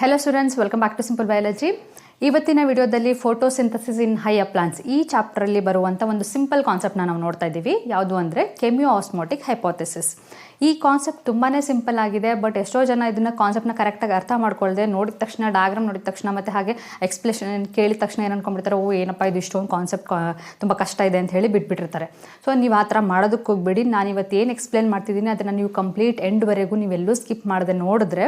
Hello students welcome back to simple biology ಇವತ್ತಿನ ವಿಡಿಯೋದಲ್ಲಿ photosynthesis in high plants ಈ ಚಾಪ್ಟರಲ್ಲಿ ಬರುವಂಥ ಒಂದು ಸಿಂಪಲ್ ಕಾನ್ಸೆಪ್ಟ್ನ ನಾವು ನೋಡ್ತಾ ಇದ್ದೀವಿ. ಯಾವುದು ಅಂದರೆ ಕೆಮಿಯೋ ಆಸ್ಮೋಟಿಕ್ ಹೈಪೋಥೆಸಿಸ್ ಈ ಕಾನ್ಸೆಪ್ಟ್ ತುಂಬಾ ಸಿಂಪಲ್ ಆಗಿದೆ ಬಟ್ ಎಷ್ಟೋ ಜನ ಇದನ್ನ ಕಾನ್ಸೆಪ್ಟ್ನ ಕರೆಕ್ಟಾಗಿ ಅರ್ಥ ಮಾಡ್ಕೊಳ್ಳದೆ ನೋಡಿದ ತಕ್ಷಣ ಡಯಾಗ್ರಾಮ್ ನೋಡಿದ ತಕ್ಷಣ ಮತ್ತೆ ಹಾಗೆ ಎಕ್ಸ್ಪ್ಲೇಷನ್ ಕೇಳಿದ ತಕ್ಷಣ ಏನು ಅನ್ಕೊಂಡ್ಬಿಡ್ತಾರೆ, ಓ, ಏನಪ್ಪ ಇದು ಇಷ್ಟೊಂದು ಕಾನ್ಸೆಪ್ಟ್ ತುಂಬ ಕಷ್ಟ ಇದೆ ಅಂತ ಹೇಳಿ ಬಿಟ್ಬಿಟ್ಟಿರ್ತಾರೆ. ಸೊ ನೀವು ಆ ಥರ ಮಾಡೋದಕ್ಕೆ ಹೋಗ್ಬೇಡಿ. ನಾನು ಇವತ್ತು ಏನು ಎಕ್ಸ್ಪ್ಲೇನ್ ಮಾಡ್ತಿದ್ದೀನಿ, ಅದನ್ನು ನೀವು ಕಂಪ್ಲೀಟ್ ಎಂಡ್ವರೆಗೂ ನೀವೆಲ್ಲೂ ಸ್ಕಿಪ್ ಮಾಡದೆ ನೋಡಿದ್ರೆ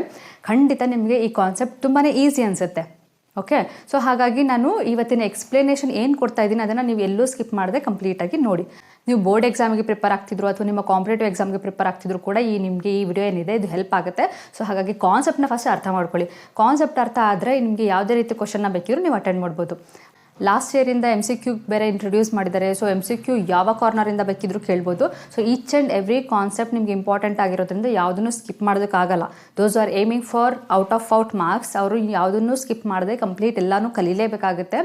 ಖಂಡಿತ ನಿಮಗೆ ಈ ಕಾನ್ಸೆಪ್ಟ್ ತುಂಬಾ ಈಸಿ ಅನಿಸುತ್ತೆ. ಓಕೆ ಸೊ ಹಾಗಾಗಿ ನಾನು ಇವತ್ತಿನ ಎಕ್ಸ್ಪ್ಲನೇಷನ್ ಏನು ಕೊಡ್ತಾ ಇದ್ದೀನಿ ಅದನ್ನು ನೀವು ಎಲ್ಲೂ ಸ್ಕಿಪ್ ಮಾಡದೆ ಕಂಪ್ಲೀಟಾಗಿ ನೋಡಿ. ನೀವು ಬೋರ್ಡ್ ಎಕ್ಸಾಮ್ಗೆ ಪ್ರಿಪೇರ್ ಆಗ್ತಿದ್ರು ಅಥವಾ ನಿಮ್ಮ ಕಾಂಪಿಟೇಟಿವ್ ಎಕ್ಸಾಮ್ಗೆ ಪ್ರಿಪೇರ್ ಆಗ್ತಿದ್ರು ಕೂಡ ಈ ನಿಮಗೆ ಈ ವಿಡಿಯೋ ಏನಿದೆ, ಇದು ಹೆಲ್ಪ್ ಆಗುತ್ತೆ. ಸೊ ಹಾಗಾಗಿ ಕಾನ್ಸೆಪ್ಟ್ನ ಫಸ್ಟ್ ಅರ್ಥ ಮಾಡ್ಕೊಳ್ಳಿ. ಕಾನ್ಸೆಪ್ಟ್ ಅರ್ಥ ಆದರೆ ನಿಮಗೆ ಯಾವುದೇ ರೀತಿ ಕ್ವಶನ್ನ ಬೇಕಿದ್ರು ನೀವು ಅಟೆಂಡ್ ಮಾಡ್ಬೋದು. ಲಾಸ್ಟ್ ಇಯರಿಂದ ಎಂ ಸಿ ಕ್ಯೂ ಬೇರೆ ಇಂಟ್ರೊಡ್ಯೂಸ್ ಮಾಡಿದ್ದಾರೆ. ಸೊ ಎಂ ಸಿ ಕ್ಯೂ ಯಾವ ಕಾರ್ನರಿಂದ ಬೇಕಿದ್ರು ಕೇಳ್ಬೋದು. So each and every concept ನಿಮ್ಗೆ ಇಂಪಾರ್ಟೆಂಟ್ ಆಗಿರೋದ್ರಿಂದ ಯಾವುದನ್ನು skip ಮಾಡೋದಕ್ಕಾಗಲ್ಲ. Those are aiming for out of out marks ಅವರು ಯಾವುದನ್ನು ಸ್ಕಿಪ್ ಮಾಡದೆ ಕಂಪ್ಲೀಟ್ ಎಲ್ಲನೂ ಕಲೀಲೇಬೇಕಾಗುತ್ತೆ.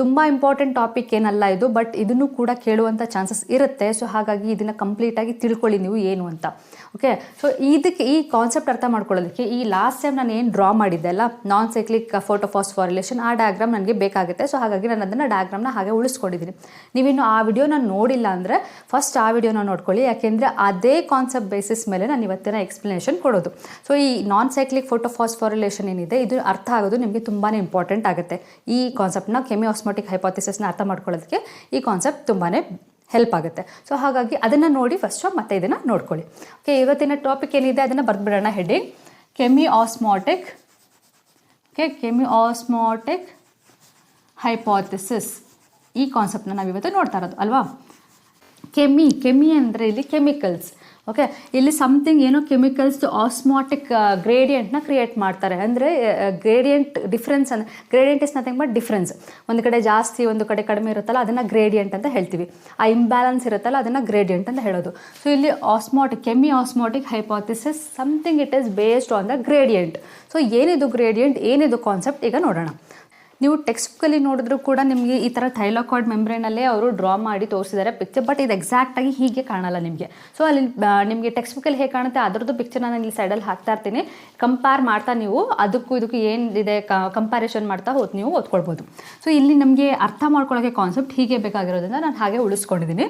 ತುಂಬ ಇಂಪಾರ್ಟೆಂಟ್ ಟಾಪಿಕ್ ಏನಲ್ಲ ಇದು ಬಟ್ ಇದನ್ನು ಕೂಡ ಕೇಳುವಂಥ ಚಾನ್ಸಸ್ ಇರುತ್ತೆ. ಸೊ ಹಾಗಾಗಿ ಇದನ್ನು ಕಂಪ್ಲೀಟಾಗಿ ತಿಳ್ಕೊಳ್ಳಿ ನೀವು ಏನು ಅಂತ. ಓಕೆ ಸೊ ಇದಕ್ಕೆ ಈ ಕಾನ್ಸೆಪ್ಟ್ ಅರ್ಥ ಮಾಡ್ಕೊಳ್ಳೋದಕ್ಕೆ ಈ ಲಾಸ್ಟ್ ಟೈಮ್ ನಾನು ಏನು ಡ್ರಾ ಮಾಡಿದ್ದೆ ಅಲ್ಲ ನಾನ್ ಸೈಕ್ಲಿಕ್ ಫೋಟೋಫಾಸ್ಫಾರಿಲೇಷನ್ ಆ ಡಯಾಗ್ರಾಮ್ ನನಗೆ ಬೇಕಾಗುತ್ತೆ. ಸೊ ಹಾಗಾಗಿ ನಾನು ಅದನ್ನು ಡಯಾಗ್ರಾಮ್ನ ಹಾಗೆ ಉಳಿಸ್ಕೊಂಡಿದ್ದೀನಿ. ನೀವಿನ್ನು ಆ ವಿಡಿಯೋನ ನೋಡಿಲ್ಲ ಅಂದರೆ ಫಸ್ಟ್ ಆ ವಿಡಿಯೋನ ನೋಡ್ಕೊಳ್ಳಿ. ಯಾಕೆಂದರೆ ಅದೇ ಕಾನ್ಸೆಪ್ಟ್ ಬೇಸಿಸ್ ಮೇಲೆ ನಾನು ಇವತ್ತಿನ ಎಕ್ಸ್ಪ್ಲನೇಷನ್ ಕೊಡೋದು. ಸೊ ಈ ನಾನ್ ಸೈಕ್ಲಿಕ್ ಫೋಟೋಫಾಸ್ಫಾರಿಲೇಷನ್ ಏನಿದೆ, ಇದು ಅರ್ಥ ಆಗೋದು ನಿಮಗೆ ತುಂಬಾ ಇಂಪಾರ್ಟೆಂಟ್ ಆಗುತ್ತೆ. ಈ ಕಾನ್ಸೆಪ್ಟ್ನ ಕೆಮಿಆಸ್ಮೋಟಿಕ್ ಹೈಪಾಥಿಸಿಸ್ನ ಅರ್ಥ ಮಾಡ್ಕೊಳ್ಳೋದಕ್ಕೆ ಈ ಕಾನ್ಸೆಪ್ಟ್ ತುಂಬಾ ಹೆಲ್ಪ್ ಆಗುತ್ತೆ. ಸೊ ಹಾಗಾಗಿ ಅದನ್ನು ನೋಡಿ ಫಸ್ಟು ಮತ್ತೆ ಇದನ್ನು ನೋಡ್ಕೊಳ್ಳಿ. ಓಕೆ ಇವತ್ತಿನ ಟಾಪಿಕ್ ಏನಿದೆ? ಅದನ್ನು ಬರೆದ್ಬಿಡೋಣ heading chemiosmotic okay chemiosmotic hypothesis ಈ ಕಾನ್ಸೆಪ್ಟ್ನ ನಾವಿವತ್ತು ನೋಡ್ತಾ ಇರೋದು, ಅಲ್ವಾ? ಕೆಮಿ ಕೆಮಿ ಅಂದರೆ ಇಲ್ಲಿ ಕೆಮಿಕಲ್ಸ್ ಓಕೆ ಇಲ್ಲಿ ಸಮಥಿಂಗ್ ಏನೋ ಕೆಮಿಕಲ್ಸ್ ಆಸ್ಮಾಟಿಕ್ ಗ್ರೇಡಿಯಂಟ್ನ ಕ್ರಿಯೇಟ್ ಮಾಡ್ತಾರೆ. ಅಂದರೆ ಗ್ರೇಡಿಯಂಟ್ ಡಿಫ್ರೆನ್ಸ್ ಅಂದರೆ gradient is nothing but difference ಒಂದು ಕಡೆ ಜಾಸ್ತಿ, ಒಂದು ಕಡೆ ಕಡಿಮೆ ಇರುತ್ತಲ್ಲ, ಅದನ್ನು ಗ್ರೇಡಿಯಂಟ್ ಅಂತ ಹೇಳ್ತೀವಿ. ಆ ಇಂಬ್ಯಾಲೆನ್ಸ್ ಇರುತ್ತಲ್ಲ, ಅದನ್ನು ಗ್ರೇಡಿಯಂಟ್ ಅಂತ ಹೇಳೋದು. ಸೊ ಇಲ್ಲಿ osmotic ಕೆಮಿ osmotic hypothesis something it is based on the gradient so ಏನಿದು ಗ್ರೇಡಿಯಂಟ್ ಏನಿದು ಕಾನ್ಸೆಪ್ಟ್ ಈಗ ನೋಡೋಣ. ನೀವು ಟೆಕ್ಸ್ಟ್ ಬುಕ್ಕಲ್ಲಿ ನೋಡಿದ್ರು ಕೂಡ ನಿಮಗೆ ಈ ಥರ ಥೈಲಾಕಾಯ್ಡ್ ಮೆಂಬ್ರೇನಲ್ಲೇ ಅವರು ಡ್ರಾ ಮಾಡಿ ತೋರಿಸಿದ್ದಾರೆ ಪಿಕ್ಚರ್ ಬಟ್ ಇದು ಎಕ್ಸಾಕ್ಟಾಗಿ ಹೀಗೆ ಕಾಣಲ್ಲ ನಿಮಗೆ. ಸೊ ಅಲ್ಲಿ ನಿಮಗೆ ಟೆಕ್ಸ್ಟ್ ಬುಕ್ಕಲ್ಲಿ ಹೇಗೆ ಕಾಣುತ್ತೆ ಅದರದ್ದು ಪಿಕ್ಚರ್ ನಾನು ಇಲ್ಲಿ ಸೈಡಲ್ಲಿ ಹಾಕ್ತಾ ಇರ್ತೀನಿ. ಕಂಪೇರ್ ಮಾಡ್ತಾ ನೀವು, ಅದಕ್ಕೂ ಇದಕ್ಕೂ ಏನಿದೆ ಕಂಪ್ಯಾರಿಷನ್ ಮಾಡ್ತಾ ಹೋದ್ ನೀವು ಓದ್ಕೊಳ್ಬೋದು. ಸೊ ಇಲ್ಲಿ ನಮಗೆ ಅರ್ಥ ಮಾಡ್ಕೊಳ್ಳೋಕೆ ಕಾನ್ಸೆಪ್ಟ್ ಹೀಗೆ ಬೇಕಾಗಿರೋದ್ರಿಂದ ನಾನು ಹಾಗೆ ಉಳಿಸ್ಕೊಂಡಿದ್ದೀನಿ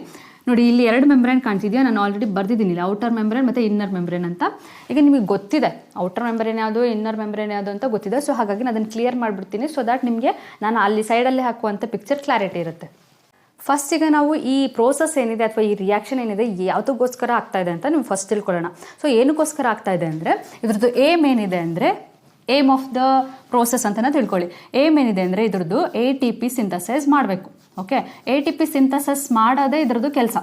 ನೋಡಿ, ಇಲ್ಲಿ ಎರಡು ಮೆಂಬ್ರೇನ್ ಕಾಣ್ತಿದೆಯಾ ನಾನು ಆಲ್ರೆಡಿ ಬರ್ದಿದ್ದೀನಿ ಇಲ್ಲಿ ಔಟರ್ ಮೆಂಬ್ರೇನ್ ಮತ್ತು ಇನ್ನರ್ ಮೆಂಬ್ರೇನ್ ಅಂತ. ಈಗ ನಿಮಗೆ ಗೊತ್ತಿದೆ ಔಟರ್ ಮೆಂಬ್ರೇನ್ ಯಾವುದು ಇನ್ನರ್ ಮೆಂಬ್ರೇನ್ ಯಾವುದು ಅಂತ ಗೊತ್ತಿದೆ. ಸೊ ಹಾಗಾಗಿ ನಾನು ಅದನ್ನು ಕ್ಲಿಯರ್ ಮಾಡಿಬಿಡ್ತೀನಿ ಸೊ ದ್ಯಾಟ್ ನಿಮಗೆ ನಾನು ಅಲ್ಲಿ ಸೈಡಲ್ಲಿ ಹಾಕುವಂಥ ಪಿಕ್ಚರ್ ಕ್ಲಾರಿಟಿ ಇರುತ್ತೆ. ಫಸ್ಟ್ ಈಗ ನಾವು ಈ ಪ್ರೋಸೆಸ್ ಏನಿದೆ ಅಥವಾ ಈ ರಿಯಾಕ್ಷನ್ ಏನಿದೆ ಯಾವುದಕ್ಕೋಸ್ಕರ ಆಗ್ತಾ ಇದೆ ಅಂತ ನೀವು ಫಸ್ಟ್ ತಿಳ್ಕೊಳ್ಳೋಣ. ಸೊ ಏನಕ್ಕೋಸ್ಕರ ಆಗ್ತಾ ಇದೆ ಅಂದರೆ, ಇದ್ರದ್ದು ಏಮ್ ಏನಿದೆ ಅಂದರೆ ಏಮ್ ಆಫ್ ದ ಪ್ರೋಸೆಸ್ ಅಂತಲೇ ತಿಳ್ಕೊಳ್ಳಿ. ಏಮ್ ಏನಿದೆ ಅಂದರೆ ಇದ್ರದ್ದು ಎ ಟಿ ಪಿ ಸಿಂಥಸೈಸ್ ಮಾಡಬೇಕು. Okay A T P synthesis ಮಾಡೋದೇ ಇದ್ರದ್ದು ಕೆಲಸ.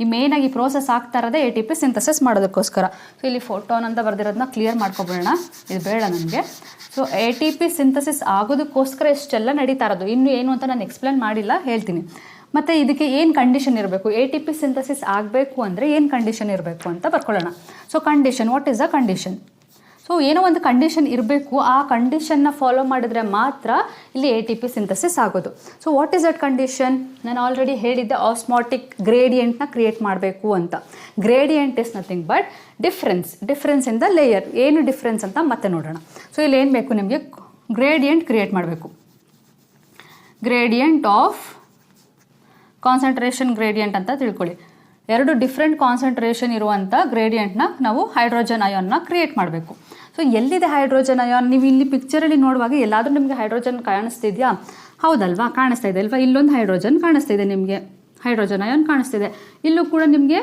ಈ ಮೇನ್ ಆಗಿ ಪ್ರೋಸೆಸ್ ಆಗ್ತಾ ಇರೋದೇ ಎ ಟಿ ಪಿ ಸಿಂಥಸಿಸ್ ಮಾಡೋದಕ್ಕೋಸ್ಕರ. ಸೊ ಇಲ್ಲಿ ಫೋಟೋನ್ ಅಂತ ಬರ್ದಿರೋದನ್ನ ಕ್ಲಿಯರ್ ಮಾಡ್ಕೊಬಿಡೋಣ. ಇದು ಬೇಡ ನನಗೆ. So A T P synthesis ಆಗೋದಕ್ಕೋಸ್ಕರ ಇಷ್ಟೆಲ್ಲ ನಡೀತಾ ಇರೋದು. ಇನ್ನು ಏನು ಅಂತ ನಾನು ಎಕ್ಸ್ಪ್ಲೇನ್ ಮಾಡಿಲ್ಲ, ಹೇಳ್ತೀನಿ. ಮತ್ತು ಇದಕ್ಕೆ ಏನು ಕಂಡೀಷನ್ ಇರಬೇಕು? ಎ ಟಿ ಪಿ ಸಿಂಥಸಿಸ್ ಆಗಬೇಕು ಅಂದರೆ ಏನು ಕಂಡೀಷನ್ ಇರಬೇಕು ಅಂತ ಬರ್ಕೊಳ್ಳೋಣ. So condition what is the condition so ಏನೋ ಒಂದು ಕಂಡೀಷನ್ ಇರಬೇಕು, ಆ ಕಂಡೀಷನ್ನ ಫಾಲೋ ಮಾಡಿದ್ರೆ ಮಾತ್ರ ಇಲ್ಲಿ ಎ ಟಿ ಪಿ ಸಿಂಥಸಿಸ್ ಆಗೋದು. So what is that condition ನಾನು ಆಲ್ರೆಡಿ ಹೇಳಿದ್ದೆ ಆಸ್ಮಾಟಿಕ್ ಗ್ರೇಡಿಯಂಟ್ನ ಕ್ರಿಯೇಟ್ ಮಾಡಬೇಕು ಅಂತ. Gradient is nothing but difference difference in the layer ಏನು ಡಿಫ್ರೆನ್ಸ್ ಅಂತ ಮತ್ತೆ ನೋಡೋಣ. ಸೊ ಇಲ್ಲಿ ಏನು ಬೇಕು ನಿಮಗೆ? ಗ್ರೇಡಿಯಂಟ್ ಕ್ರಿಯೇಟ್ ಮಾಡಬೇಕು. ಗ್ರೇಡಿಯಂಟ್ ಆಫ್ ಕಾನ್ಸಂಟ್ರೇಷನ್ ಗ್ರೇಡಿಯಂಟ್ ಅಂತ ತಿಳ್ಕೊಳ್ಳಿ. ಎರಡು ಡಿಫ್ರೆಂಟ್ ಕಾನ್ಸಂಟ್ರೇಷನ್ ಇರುವಂಥ ಗ್ರೇಡಿಯಂಟ್ನ ನಾವು ಹೈಡ್ರೋಜನ್ ಅಯಾನ್ನ ಕ್ರಿಯೇಟ್ ಮಾಡಬೇಕು. ಸೊ ಎಲ್ಲಿದೆ ಹೈಡ್ರೋಜನ್ ಅಯಾನ್ ನೀವು ಇಲ್ಲಿ ಪಿಕ್ಚರಲ್ಲಿ ನೋಡುವಾಗ ಎಲ್ಲಾದರೂ ನಿಮಗೆ ಹೈಡ್ರೋಜನ್ ಕಾಣಿಸ್ತಿದೆಯಾ? ಹೌದಲ್ವಾ? ಕಾಣಿಸ್ತಾ ಇದೆ ಅಲ್ವಾ? ಇಲ್ಲೊಂದು ಹೈಡ್ರೋಜನ್ ಕಾಣಿಸ್ತಾ ಇದೆ ನಿಮಗೆ. ಹೈಡ್ರೋಜನ್ ಅಯಾನ್ ಕಾಣಿಸ್ತಿದೆ. ಇಲ್ಲೂ ಕೂಡ ನಿಮಗೆ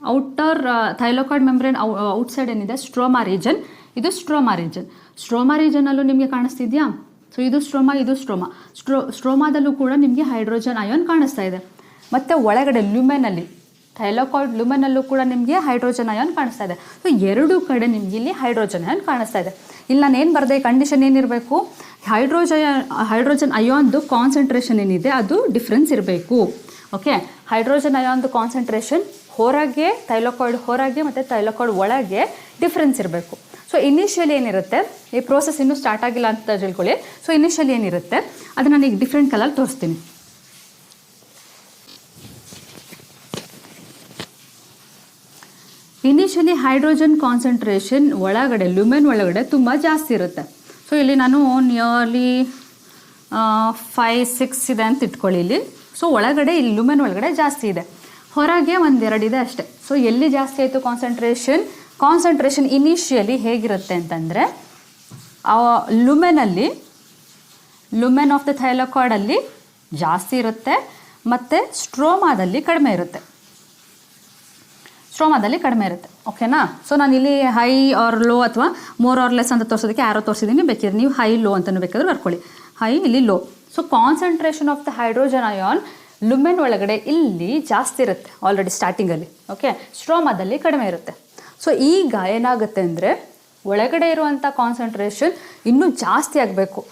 ಔಟರ್ ಥೈಲೋಕಾಯ್ಡ್ ಔಟ್ ಔಟ್ಸೈಡ್ ಏನಿದೆ? ಸ್ಟ್ರೋಮಾ ರೀಜನ್ ಇದು ಸ್ಟ್ರೋಮಾ ರೀಜನ್ ಸ್ಟ್ರೋಮಾ ರೀಜನಲ್ಲೂ ನಿಮಗೆ ಕಾಣಿಸ್ತಿದೆಯಾ? ಸೊ ಇದು ಸ್ಟ್ರೋಮಾ ಇದು ಸ್ಟ್ರೋಮಾ ಸ್ಟ್ರೋ ಸ್ಟ್ರೋಮಾದಲ್ಲೂ ಕೂಡ ನಿಮಗೆ ಹೈಡ್ರೋಜನ್ ಅಯಾನ್ ಕಾಣಿಸ್ತಾ ಇದೆ ಮತ್ತು ಒಳಗಡೆ ಲ್ಯೂಮೆನಲ್ಲಿ ಥೈಲೋಕಾಯ್ಡ್ ಲುಮನಲ್ಲೂ ಕೂಡ ನಿಮಗೆ ಹೈಡ್ರೋಜನ್ ಅಯಾನ್ ಕಾಣಿಸ್ತಾ ಇದೆ. ಸೊ, ಎರಡೂ ಕಡೆ ನಿಮಗೆ ಇಲ್ಲಿ ಹೈಡ್ರೋಜನ್ ಅಯಾನ್ ಕಾಣಿಸ್ತಾ ಇದೆ. ಇಲ್ಲಿ ನಾನು ಏನು ಬರದೆ ಕಂಡೀಷನ್ ಏನಿರಬೇಕು? ಹೈಡ್ರೋಜನ್ ಹೈಡ್ರೋಜನ್ ಅಯಾನ್ದು ಕಾನ್ಸಂಟ್ರೇಷನ್ ಏನಿದೆ, ಅದು ಡಿಫ್ರೆನ್ಸ್ ಇರಬೇಕು. ಓಕೆ ಹೈಡ್ರೋಜನ್ ಅಯಾನ್ದು ಕಾನ್ಸಂಟ್ರೇಷನ್ ಹೊರಗೆ ಥೈಲೋಕಾಯ್ಡ್ ಹೊರಗೆ ಮತ್ತು ಥೈಲೋಕಾಯ್ಡ್ ಒಳಗೆ ಡಿಫ್ರೆನ್ಸ್ ಇರಬೇಕು. ಸೊ ಇನಿಷಿಯಲಿ ಏನಿರುತ್ತೆ? ಈ ಪ್ರೋಸೆಸ್ ಇನ್ನೂ ಸ್ಟಾರ್ಟ್ ಆಗಿಲ್ಲ ಅಂತ ತಿಳ್ಕೊಳ್ಳಿ. ಸೊ ಇನಿಷಿಯಲಿ ಏನಿರುತ್ತೆ? ಅದನ್ನು ನಾನು ಈಗ ಡಿಫ್ರೆಂಟ್ ಕಲರ್ ತೋರಿಸ್ತೀನಿ. ಇನಿಷಿಯಲಿ ಹೈಡ್ರೋಜನ್ ಕಾನ್ಸಂಟ್ರೇಷನ್ ಒಳಗಡೆ ಲುಮೆನ್ ಒಳಗಡೆ ತುಂಬ ಜಾಸ್ತಿ ಇರುತ್ತೆ. ಸೊ ಇಲ್ಲಿ ನಾನು ನಿಯರ್ಲಿ ಫೈವ್ ಸಿಕ್ಸ್ ಇದೆ ಅಂತ ಇಟ್ಕೊಳ್ಳಿ ಇಲ್ಲಿ. ಸೊ ಒಳಗಡೆ, ಇಲ್ಲಿ ಲುಮೆನ್ ಒಳಗಡೆ ಜಾಸ್ತಿ ಇದೆ. ಹೊರಗೆ ಒಂದೆರಡಿದೆ ಅಷ್ಟೇ. ಸೊ ಎಲ್ಲಿ ಜಾಸ್ತಿ ಆಯಿತು ಕಾನ್ಸಂಟ್ರೇಷನ್ ಕಾನ್ಸಂಟ್ರೇಷನ್ ಇನಿಷಿಯಲಿ ಹೇಗಿರುತ್ತೆ ಅಂತಂದರೆ ಲುಮೆನಲ್ಲಿ ಲುಮೆನ್ ಆಫ್ ದ ಥೈಲಕಾರ್ಡಲ್ಲಿ ಜಾಸ್ತಿ ಇರುತ್ತೆ, ಮತ್ತು ಸ್ಟ್ರೋಮಾದಲ್ಲಿ ಕಡಿಮೆ ಇರುತ್ತೆ. ಸ್ಟ್ರೋಮಾದಲ್ಲಿ ಕಡಿಮೆ ಇರುತ್ತೆ ಓಕೆನಾ ಸೊ ನಾನು ಇಲ್ಲಿ ಹೈ ಆರ್ ಲೋ ಅಥವಾ ಮೋರ್ ಆರ್ ಲೆಸ್ ಅಂತ ತೋರಿಸೋದಕ್ಕೆ ಯಾರೋ ತೋರಿಸಿದ್ದೀನಿ. ಬೇಕಿದ್ರೆ ನೀವು ಹೈ ಲೋ ಅಂತಲೂ ಬೇಕಾದ್ರೆ ಬರ್ಕೊಳ್ಳಿ. ಹೈ ಇಲ್ಲಿ low so concentration of the hydrogen ion lumen ಒಳಗಡೆ ಇಲ್ಲಿ ಜಾಸ್ತಿ ಇರುತ್ತೆ ಆಲ್ರೆಡಿ ಸ್ಟಾರ್ಟಿಂಗಲ್ಲಿ ಓಕೆ ಸ್ಟ್ರೋಮಾದಲ್ಲಿ ಕಡಿಮೆ ಇರುತ್ತೆ. ಸೊ ಈಗ ಏನಾಗುತ್ತೆ ಅಂದರೆ ಒಳಗಡೆ ಇರುವಂಥ ಕಾನ್ಸಂಟ್ರೇಷನ್ ಇನ್ನೂ ಜಾಸ್ತಿ ಆಗಬೇಕು.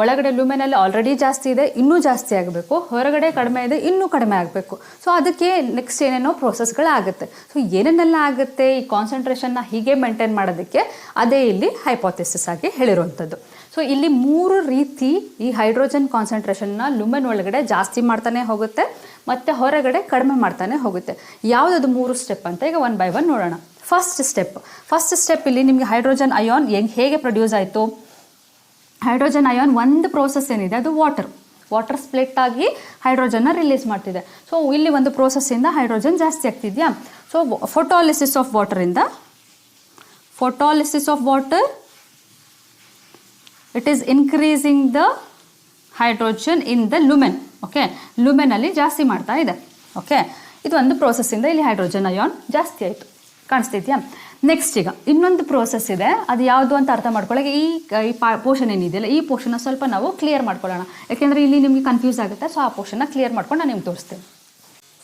ಒಳಗಡೆ ಲುಮೆನಲ್ಲಿ ಆಲ್ರೆಡಿ ಜಾಸ್ತಿ ಇದೆ, ಇನ್ನೂ ಜಾಸ್ತಿ ಆಗಬೇಕು. ಹೊರಗಡೆ ಕಡಿಮೆ ಇದೆ, ಇನ್ನೂ ಕಡಿಮೆ ಆಗಬೇಕು. ಸೊ ಅದಕ್ಕೆ ನೆಕ್ಸ್ಟ್ ಏನೇನೋ ಪ್ರೋಸೆಸ್ಗಳಾಗುತ್ತೆ ಸೊ ಏನೇನೆಲ್ಲ ಆಗುತ್ತೆ? ಈ ಕಾನ್ಸಂಟ್ರೇಷನ್ನ ಹೀಗೆ ಮೇಂಟೈನ್ ಮಾಡೋದಕ್ಕೆ ಅದೇ ಇಲ್ಲಿ ಹೈಪೋಥೆಸಿಸ್ ಆಗಿ ಹೇಳಿರುವಂಥದ್ದು. ಸೊ ಇಲ್ಲಿ ಮೂರು ರೀತಿ ಈ ಹೈಡ್ರೋಜನ್ ಕಾನ್ಸಂಟ್ರೇಷನ್ನ ಲುಮೆನ್ ಒಳಗಡೆ ಜಾಸ್ತಿ ಮಾಡ್ತಾನೆ ಹೋಗುತ್ತೆ, ಮತ್ತು ಹೊರಗಡೆ ಕಡಿಮೆ ಮಾಡ್ತಾನೆ ಹೋಗುತ್ತೆ. ಯಾವುದದು ಮೂರು ಸ್ಟೆಪ್ ಅಂತ ಈಗ ಒನ್ ಬೈ ಒನ್ ನೋಡೋಣ. ಫಸ್ಟ್ ಸ್ಟೆಪ್ ಫಸ್ಟ್ ಸ್ಟೆಪ್ ಇಲ್ಲಿ ನಿಮಗೆ ಹೈಡ್ರೋಜನ್ ಅಯಾನ್ ಹೆಂಗೆ ಹೇಗೆ ಪ್ರೊಡ್ಯೂಸ್ ಆಯಿತು? ಹೈಡ್ರೋಜನ್ ಅಯಾನ್ ಒಂದು ಪ್ರೋಸೆಸ್ ಏನಿದೆ, ಅದು ವಾಟರ್ ವಾಟರ್ ಸ್ಪ್ಲಿಟ್ ಆಗಿ ಹೈಡ್ರೋಜನ್ನ ರಿಲೀಸ್ ಮಾಡ್ತಿದೆ. ಸೊ ಇಲ್ಲಿ ಒಂದು ಪ್ರೋಸೆಸ್ಸಿಂದ ಹೈಡ್ರೋಜನ್ ಜಾಸ್ತಿ ಆಗ್ತಿದೆಯಾ? So photolysis of ವಾಟರಿಂದ photolysis of water it is increasing the hydrogen in the lumen okay ಲುಮೆನಲ್ಲಿ ಜಾಸ್ತಿ ಮಾಡ್ತಾ ಇದೆ. ಓಕೆ ಇದು ಒಂದು ಪ್ರೋಸೆಸ್ಸಿಂದ ಇಲ್ಲಿ ಹೈಡ್ರೋಜನ್ ಅಯಾನ್ ಜಾಸ್ತಿ ಆಯಿತು. ಕಾಣಿಸ್ತಿದ್ಯಾ? ನೆಕ್ಸ್ಟ್ ಈಗ, ಇನ್ನೊಂದು ಪ್ರೋಸೆಸ್ ಇದೆ. ಅದು ಯಾವುದು ಅಂತ ಅರ್ಥ ಮಾಡ್ಕೊಳ್ಳೋಕೆ ಈ ಪೋರ್ಷನ್ ಏನಿದೆಯಲ್ಲ, ಈ ಪೋರ್ಷನ್ನ ಸ್ವಲ್ಪ ನಾವು ಕ್ಲಿಯರ್ ಮಾಡ್ಕೊಳ್ಳೋಣ. ಯಾಕೆಂದ್ರೆ ಇಲ್ಲಿ ನಿಮಗೆ ಕನ್ಫ್ಯೂಸ್ ಆಗುತ್ತೆ ಸೊ ಆ ಪೋರ್ಷನ್ನ ಕ್ಲಿಯರ್ ಮಾಡ್ಕೊಂಡು ನಾನು ನಿಮ್ಗೆ ತೋರಿಸ್ತೇನೆ.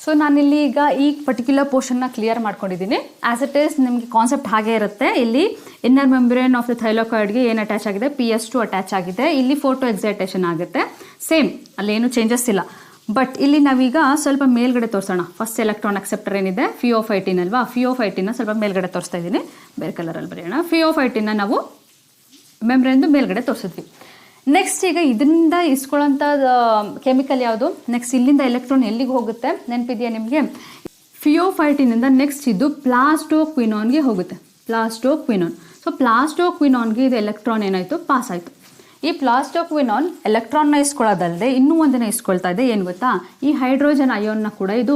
ಸೊ ನಾನಿಲ್ಲಿ ಈಗ ಈ ಪರ್ಟಿಕ್ಯುಲರ್ ಪೋರ್ಷನ್ನ ಕ್ಲಿಯರ್ ಮಾಡ್ಕೊಂಡಿದ್ದೀನಿ. ಆಸ್ ಇಟ್ ಈಸ್ ನಿಮಗೆ ಕಾನ್ಸೆಪ್ಟ್ ಹಾಗೆ ಇರುತ್ತೆ. ಇಲ್ಲಿ ಇನ್ನರ್ ಮೆಂಬ್ರೇನ್ ಆಫ್ ದ ಥೈಲೋಕಾಯ್ಡ್ಗೆ ಏನು ಅಟ್ಯಾಚ್ ಆಗಿದೆ? ಪಿ ಎಸ್ ಟು ಅಟ್ಯಾಚ್ ಆಗಿದೆ. ಇಲ್ಲಿ ಫೋಟೋ ಎಕ್ಸೈಟೇಷನ್ ಆಗುತ್ತೆ. ಸೇಮ್ ಅಲ್ಲೇನು ಚೇಂಜಸ್ ಇಲ್ಲ. ಬಟ್ ಇಲ್ಲಿ ನಾವೀಗ ಸ್ವಲ್ಪ ಮೇಲ್ಗಡೆ ತೋರಿಸೋಣ. ಫಸ್ಟ್ ಎಲೆಕ್ಟ್ರಾನ್ ಅಕ್ಸೆಪ್ಟರ್ ಏನಿದೆ? ಫಿಯೋಫೈಟಿನ್ ಅಲ್ವಾ? ಫಿಯೋಫೈಟಿನ ಸ್ವಲ್ಪ ಮೇಲ್ಗಡೆ ತೋರಿಸ್ತಾ ಇದ್ದೀನಿ. ಬೇರೆ ಕಲರಲ್ಲಿ ಬರೆಯೋಣ. ಫಿಯೋಫೈಟಿನ ನಾವು ಮೆಮ್ರೆಂದು ಮೇಲ್ಗಡೆ ತೋರಿಸಿದ್ವಿ. ನೆಕ್ಸ್ಟ್ ಈಗ ಇದರಿಂದ ಇಸ್ಕೊಳ್ಳೋಂಥ ಕೆಮಿಕಲ್ ಯಾವುದು? ನೆಕ್ಸ್ಟ್ ಇಲ್ಲಿಂದ ಎಲೆಕ್ಟ್ರಾನ್ ಎಲ್ಲಿಗೆ ಹೋಗುತ್ತೆ? ನೆನಪಿದೆಯಾ ನಿಮಗೆ? ಫಿಯೋಫೈಟಿನಿಂದ ನೆಕ್ಸ್ಟ್ ಇದು ಪ್ಲಾಸ್ಟೋಕ್ವಿನಾನ್ಗೆ ಹೋಗುತ್ತೆ. ಪ್ಲಾಸ್ಟೋಕ್ವಿನಾನ್ ಸೊ ಪ್ಲಾಸ್ಟೋಕ್ವಿನಾನ್ಗೆ ಇದು ಎಲೆಕ್ಟ್ರಾನ್ ಏನಾಯಿತು? ಪಾಸ್ ಆಯಿತು. ಈ ಪ್ಲಾಸ್ಟೋಕ್ವಿನಾನ್ ಎಲೆಕ್ಟ್ರಾನ್ನ ಇಸ್ಕೊಳ್ಳೋದಲ್ಲದೆ ಇನ್ನೂ ಒಂದನ್ನು ಇಸ್ಕೊಳ್ತಾ ಇದೆ. ಏನು ಗೊತ್ತಾ? ಈ ಹೈಡ್ರೋಜನ್ ಅಯೋನ್ನ ಕೂಡ ಇದು